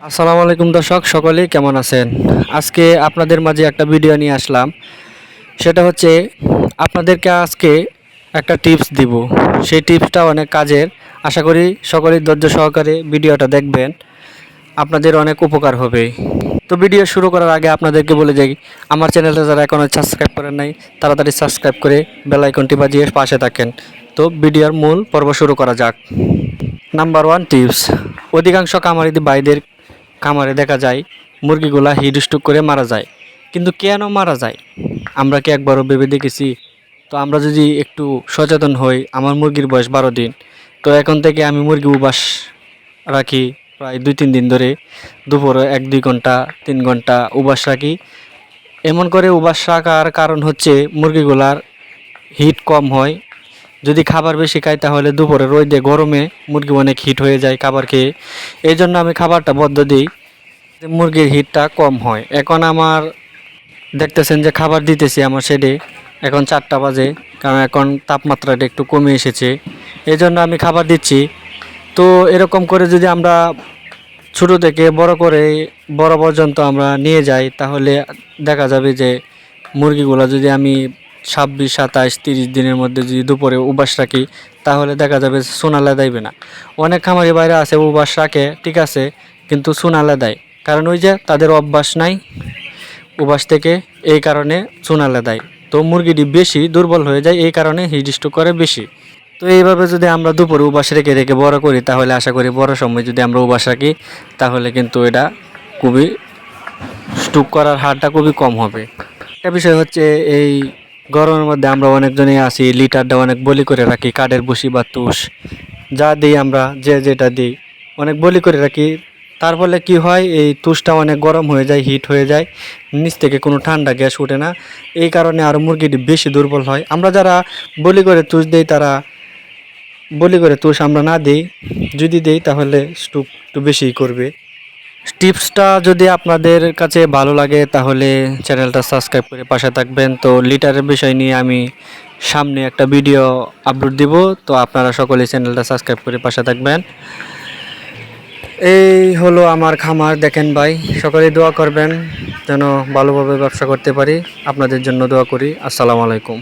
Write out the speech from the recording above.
আসসালামু আলাইকুম দর্শক, সকলেই কেমন আছেন? আজকে আপনাদের মাঝে একটা ভিডিও নিয়ে আসলাম। সেটা হচ্ছে, আপনাদেরকে আজকে একটা টিপস দিব। সেই টিপসটা অনেক কাজের। আশা করি সকলেই ধৈর্য সহকারে ভিডিওটা দেখবেন। আপনাদের অনেক উপকার হবে। তো ভিডিও শুরু করার আগে আপনাদেরকে বলে যাই আমার চ্যানেলটা যারা এখনও সাবস্ক্রাইব করেন নাই, তাড়াতাড়ি সাবস্ক্রাইব করে বেল আইকনটি বাজিয়ে পাশে থাকেন। তো ভিডিওর মূল পর্ব শুরু করা যাক। Number one tips. অধিকাংশ কামারিদি ভাইদের খামারে দেখা যায়, মুরগিগুলা হিটস্ট্রোক করে মারা যায়। কিন্তু কেন মারা যায়? আমরা কি একবারও ভেবে দেখেছি? তো আমরা যদি একটু সচেতন হই, আমার মুরগির বয়স বারো দিন। তো এখন থেকে আমি মুরগি উবাস রাখি প্রায় দুই তিন দিন ধরে। দুপুরে এক, দুই ঘণ্টা, তিন ঘণ্টা উবাস রাখি। এমন করে উবাস রাখার কারণ হচ্ছে মুরগিগুলার হিট কম হয় যদি খাবার বেশি খাই, তাহলে দুপুরে রোদে গরমে মুরগি অনেক হিট হয়ে যায় খাবার খেয়ে। এই জন্য আমি খাবারটা বদ্ধ দিই। মুরগির হিটটা কম হয়। এখন আমার দেখতেছেন যে খাবার দিতেছি আমার শেডে এখন চারটা বাজে, কারণ এখন তাপমাত্রাটা একটু কমে এসেছে। এই জন্য আমি খাবার দিচ্ছি। তো এরকম করে যদি আমরা ছোটো থেকে বড় করে বড় পর্যন্ত আমরা নিয়ে যাই, তাহলে দেখা যাবে যে মুরগিগুলো যদি আমি ছাব্বিশ, সাতাশ, তিরিশ দিনের মধ্যে যদি দুপুরে উবাস রাখি, তাহলে দেখা যাবে সোনালে দেবে না। অনেক খামারি বাইরে আছে উবাস রাখে, ঠিক আছে, কিন্তু সোনালে দেয়। কারণ ওই যে তাদের অভ্যাস নাই উবাস থেকে এই কারণে সোনালে দেয়। তো মুরগিটি বেশি দুর্বল হয়ে যায়, এই কারণে হিটস্ট্রোক করে বেশি। তো এইভাবে যদি আমরা দুপুরে উবাস রেখে রেখে বড় করি, তাহলে আশা করি বড় সময় যদি আমরা উবাস রাখি, তাহলে কিন্তু এটা খুবই স্টুক করার হারটা খুবই কম হবে। একটা বিষয় হচ্ছে এই গরমের মধ্যে আমরা অনেকজনই আসি লিটারটা অনেক বলি করে রাখি, কাঠের বসি বা তুষ। যা দিই আমরা, যে যেটা দিই, অনেক বলি করে রাখি। তার ফলে কি হয়, এই তুষটা অনেক গরম হয়ে যায় হিট হয়ে যায়, নিচ থেকে কোনো ঠান্ডা গ্যাস ওঠে না। এই কারণে আরও মুরগিটি বেশি দুর্বল হয়। আমরা যারা বলি করে তুষ দিই, তারা বলি করে তুষ আমরা না দিই। যদি দিই, তাহলে স্টুক একটু বেশিই করবে। টিপসটা যদি আপনাদের কাছে ভালো লাগে, তাহলে চ্যানেলটা সাবস্ক্রাইব করে পাশে থাকবেন। তো লিটারের বিষয় নিয়ে আমি সামনে একটা ভিডিও আপলোড দিব, তো আপনারা সকলে চ্যানেলটা সাবস্ক্রাইব করে পাশে থাকবেন। এই হলো আমার খামার, দেখেন ভাই, সকলেই দোয়া করবেন যেন ভালোভাবে ব্যবসা করতে পারি। আপনাদের জন্য দোয়া করি। আসসালামু আলাইকুম।